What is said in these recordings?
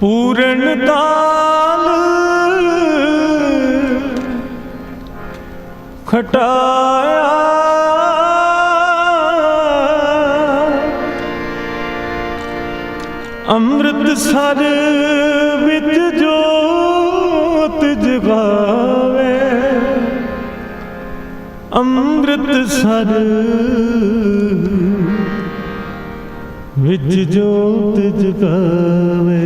ਪੂਰਨ ਤਾਲ ਖਟਾਇਆ। ਅੰਮ੍ਰਿਤ ਸਰ ਵਿੱਚ ਜੋਤ ਜਗਾਵੇ ਅੰਮ੍ਰਿਤ ਸਰ ਵਿੱਚ ਜੋਤ ਜਗਾਵੇ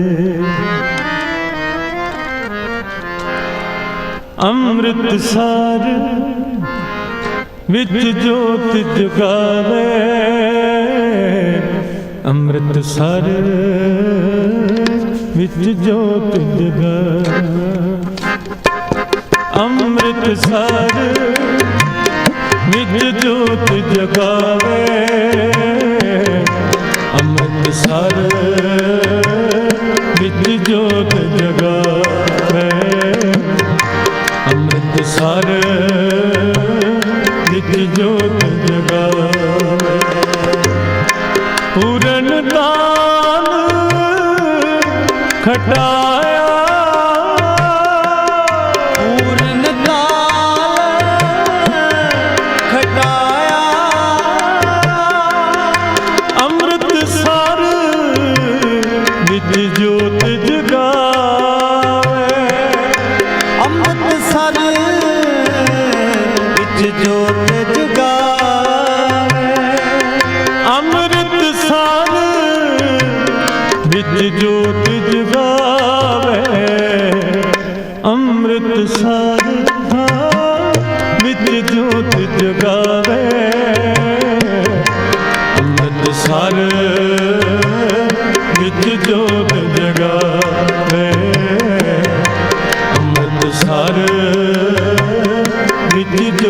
ਅੰਮ੍ਰਿਤ ਸਰ ਵਿੱਚ ਜੋਤ ਜਗਾਵੇ ਅੰਮ੍ਰਿਤ ਸਰ ਵਿੱਚ ਜੋਤ ਜਗਾਵੇ ਅੰਮ੍ਰਿਤ ਸਰ ਵਿੱਚ ਜੋਤ ਜਗਾਵੇ ਸਰ ਵਿੱਚ ਜੋਤ ਜਗਾਵੇ ਅੰਮ੍ਰਿਤ ਸਰ ਵਿੱਚ ਜੋਤ ਜਗਾਵੇ ਪੂਰਨ ਦਾਨ ਖਟਾਇਆ ਵਿੱਚ ਜੋਤ ਜਗਾਵੇ। ਅੰਮ੍ਰਿਤ ਸਰ ਵਿੱਚ ਜੋਤ ਜਗਾਵੇ। ਅੰਮ੍ਰਿਤ ਸਰ ਵਿੱਚ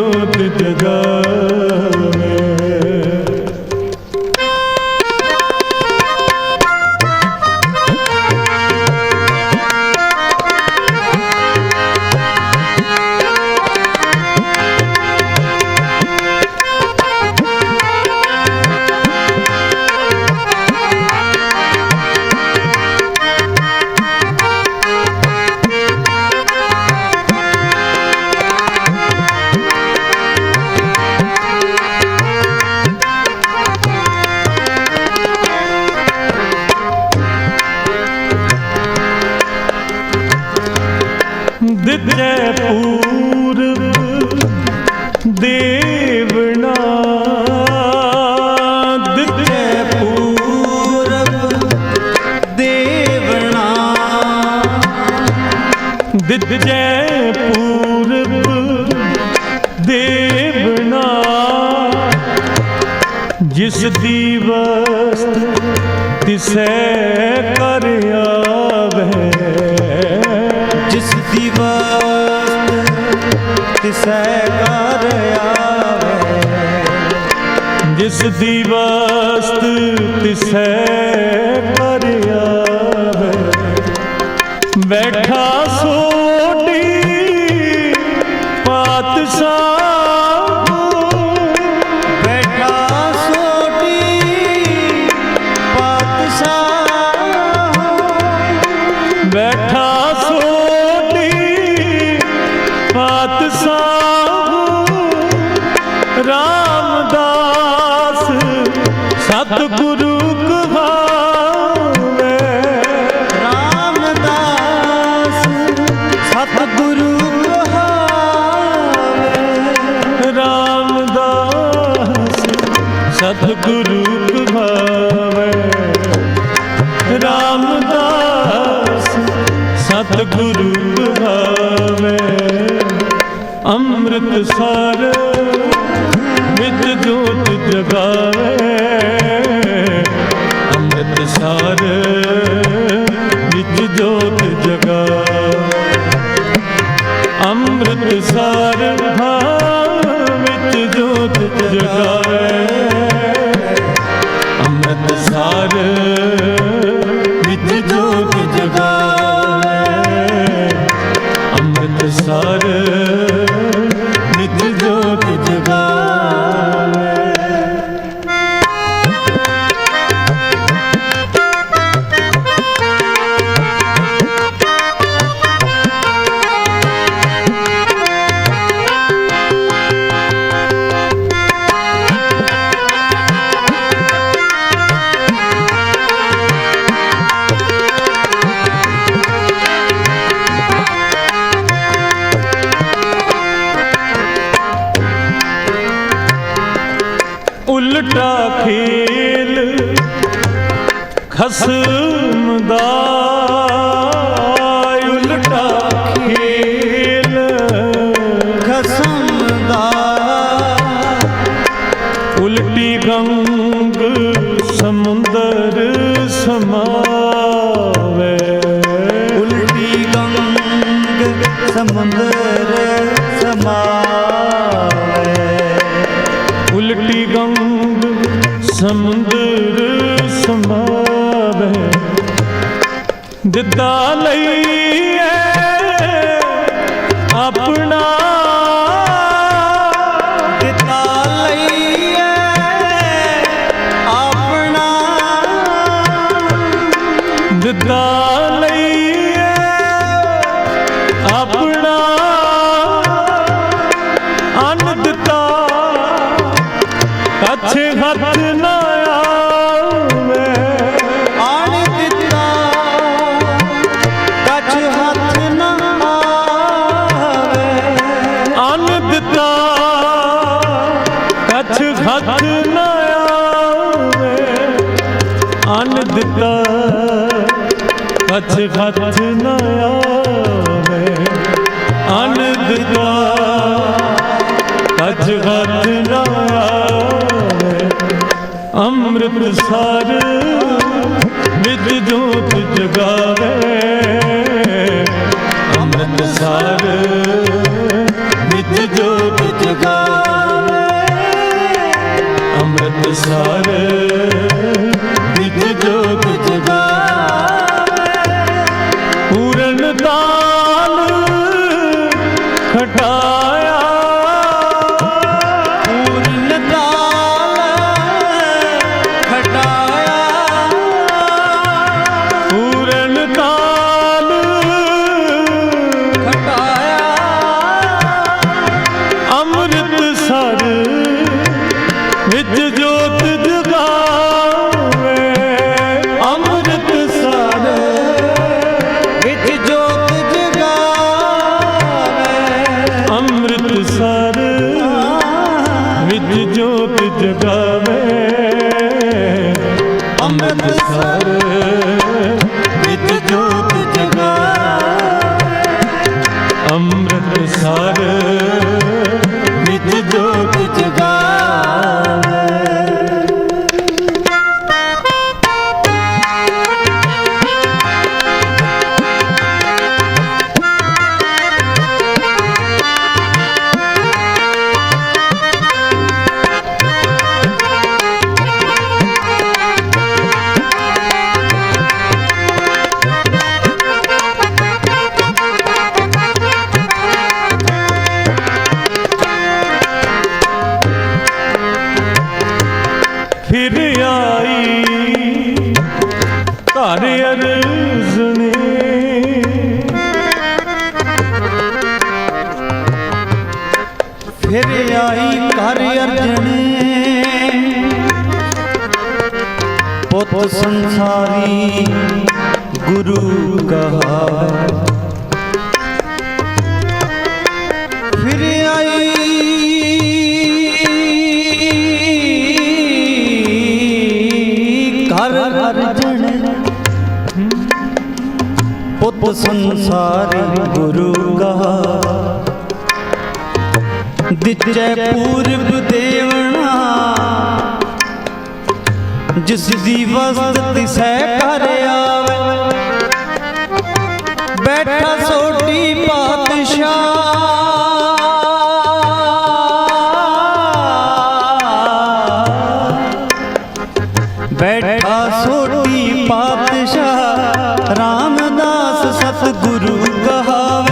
ਦਿੱਜੇ ਪੂਰਬ ਦੇਵਨਾ। ਦਿੱਜੇ ਪੂਰਬ ਦੇਵਨਾ। ਦਿੱਜੇ ਪੂਰਬ ਦੇਵਨਾ। ਜਿਸ ਦੀ ਵਸਤ ਤਿਸੈ ਤਿਸੈ ਕਰ ਆਵੇ ਜਿਸ ਦੀ ਵਸਤ ਤਿਸੈ ਪਰ ਆਵੇ। ਬੈਠਾ ਸੋ ਸਤਿਗੁਰੂ ਕਹਾਵੇ ਰਾਮਦਾਸ ਸਤਿਗੁਰੂ ਕਹਾਵੇ ਅੰਮ੍ਰਿਤ ਸਾਰ ਵਿੱਚ ਜੋਤ ਜਗਾਵੇ। ਅੰਮ੍ਰਿਤ ਸਾਰ ਵਿੱਚ ਜੋਤ ਜਗਾਵੇ। ਅੰਮ੍ਰਿਤ ਸਰ ਵਿੱਚ ਜੋਤ ਜਗਾ ਖਸਮ ਦਾ ਉਲਟਾ ਖੇਲ। ਖਸਮ ਦਾ। ਉਲਟੀ ਗਮ ਦਿੱਤਾ ਲਈਏ ਆਪਣਾ ਕੱਛ ਹੱਥ ਨਾ ਆਵੇ। ਅੰਨ ਦਿੱਤਾ ਕੱਛ ਹੱਥ ਨਾ ਆਵੇ। ਅੰਮ੍ਰਿਤ ਸਰ ਵਿਦ ਜੋਤ ਜਗਾਵੇ। ਅੰਮ੍ਰਿਤ ਸਰ ਵਿਦ ਜੋਤ ਜਗਾਵੇ। ਅੰਮ੍ਰਿਤ ਸਰ ਵਿਦ ਜੋਤ ਵਿੱਚ ਜੋਤ ਜਗਾਵੇ। ਅੰਮ੍ਰਿਤ ਵਿੱਚ ਜੋਤ ਜਗਾਵੇ। ਅੰਮ੍ਰਿਤ ਸੰਸਾਰੀ ਗੁਰੂ ਕਹਾਵੇ ਫਿਰ ਆਈ ਘਰ ਅਰਜਣੇ ਪੁੱਤ ਸੰਸਾਰੀ ਗੁਰੂ ਕਹਾ। ਦਿੱਜੈ ਪੂਰਬ ਦੇਵਣਾ ਜਿਸ ਦੀ ਵਸਤ ਤਿਸੈ ਕਰ ਆਵੇ ਬੈਠਾ ਸੋਟੀ ਪਾਤਸ਼ਾਹ। ਬੈਠਾ ਸੋਟੀ ਪਾਤਸ਼ਾਹ, ਰਾਮਦਾਸ ਸਤਿਗੁਰੂ ਕਹਾਵੇ।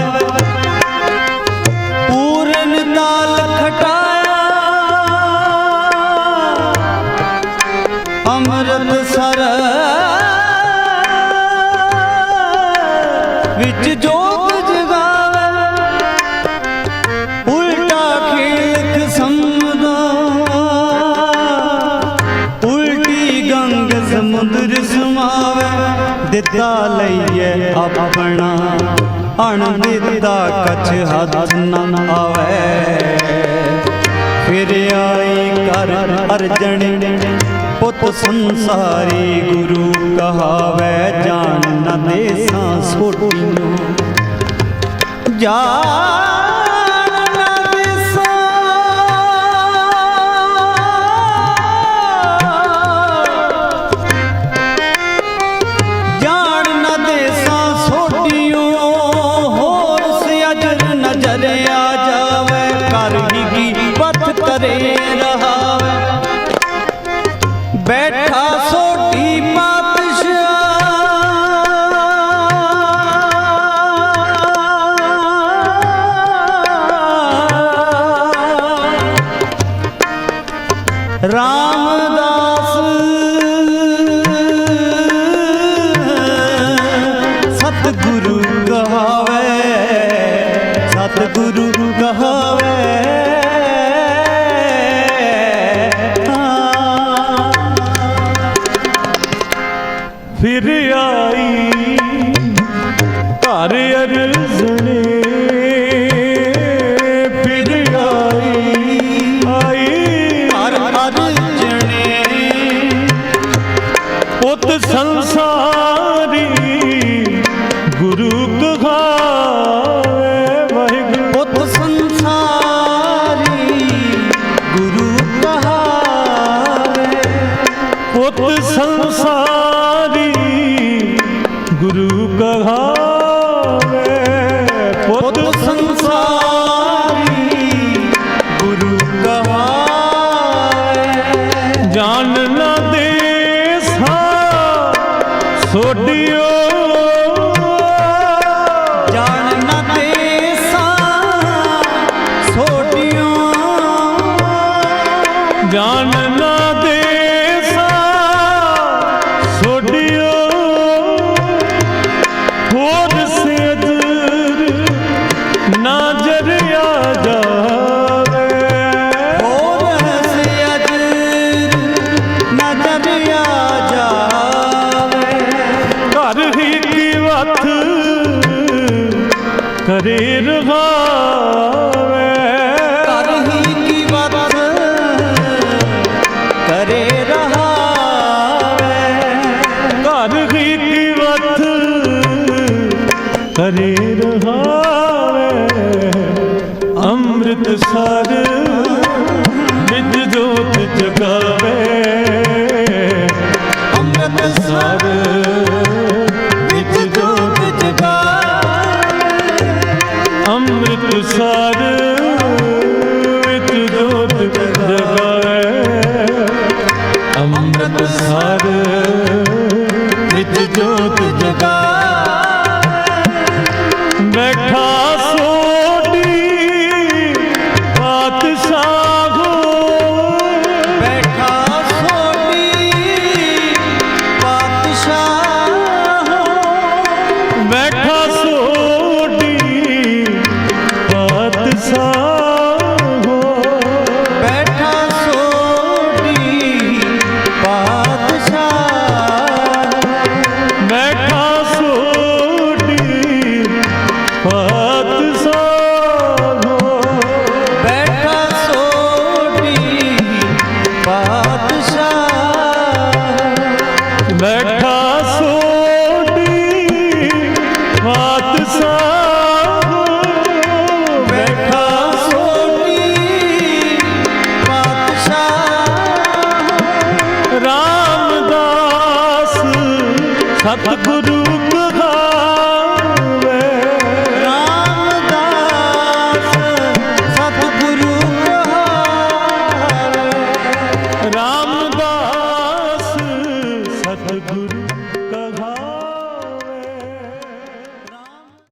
ਮੁੰਦਰ ਸਮਾਵੇ, ਦਿੱਤਾ ਲਈਏ ਆਪਣਾ ਅਣ ਦਿੱਤਾ ਕਛ ਹੱਥ ਨ ਆਵੇ। ਫਿਰ ਆਈ ਕਰ ਅਰਜਣ, ਪੁੱਤ ਸੰਸਾਰੀ ਗੁਰੂ ਕਹਾਵੇ ਜਾਣ ਨ ਦੇ ਸੋਟੀ ਨੂੰ। ਜਾ রা ਪੁੱਤ ਸੰਸਾਰ ਸਰੀਰ ਗਾਵੇ ਕਰਹੀ ਕੀ ਵਤ ਕਰੇ ਰਹਾਵੇ ਕਰਹੀ ਕੀ ਵਤ ਕਰੇ ਰਹਾ ਅੰਮ੍ਰਿਤ ਸਰ ਨਿਤ ਜੋਤ ਜਗਾਏ भगवान